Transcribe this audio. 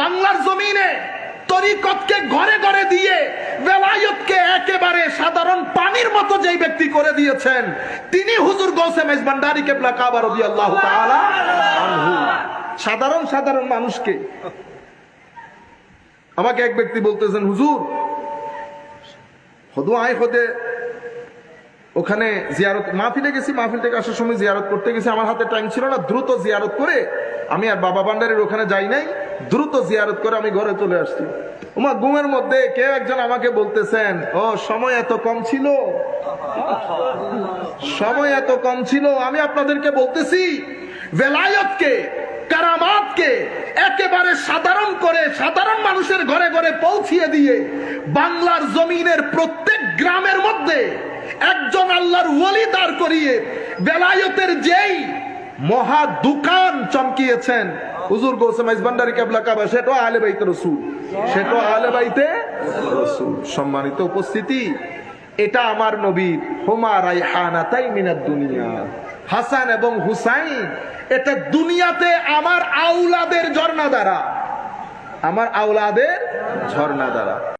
বাংলার জমিনে তরিকতকে ঘরে ঘরে দিয়ে বেলায়তকে একেবারে সাধারণ পানির মতো যেই ব্যক্তি করে দিয়েছেন, তিনি হুজুর গৌসে মেজ ভান্ডারি কেবলা কাবা রাদিয়াল্লাহু তাআলা আনহু। সাধারণ সাধারণ মানুষকে। আমাকে এক ব্যক্তি বলতেছেন, হুজুর হদু আয় হদে, ওখানে জিয়ারত, মাহফিলে গেছি, মাহফিল থেকে আসার সময় জিয়ারত করতে গেছি, আমার হাতে টাইম ছিল না, দ্রুত জিয়ারত করে আমি আর বাবা ভান্ডারের ওখানে যাই নাই দ্রুত জিয়ারত করে আমি ঘরে চলে আসছি। উমা, ঘুমের মধ্যে কেউ একজন আমাকে বলতেছেন, ও, সময় এত কম ছিল? সময় এত কম ছিল, আমি আপনাদেরকে বলতেছি বেলায়তকে কারামাতকে একেবারে সাধারণ করে, সাধারণ মানুষের ঘরে ঘরে পৌঁছিয়ে দিয়ে বাংলার জমিনের প্রত্যেক গ্রামের মধ্যে একজন আল্লাহর ওলি দাঁড় করিয়ে বেলায়তের যেই মহা দোকান চমকিয়েছেন হুজুর গৌসেম ভান্ডারি কেবলা কাবা, সেটা আলে বাইতে রসুল। সেটা আলে বাইতে রসুল। সম্মানিত উপস্থিতি, এটা আমার নবীর, হোমা রাইহানা তাই মিনার দুনিয়া। হাসান এবং হুসাইন, এটা দুনিয়াতে আমার আউলাদের ঝর্ণা দ্বারা। আমার আউলাদের ঝর্ণা দ্বারা।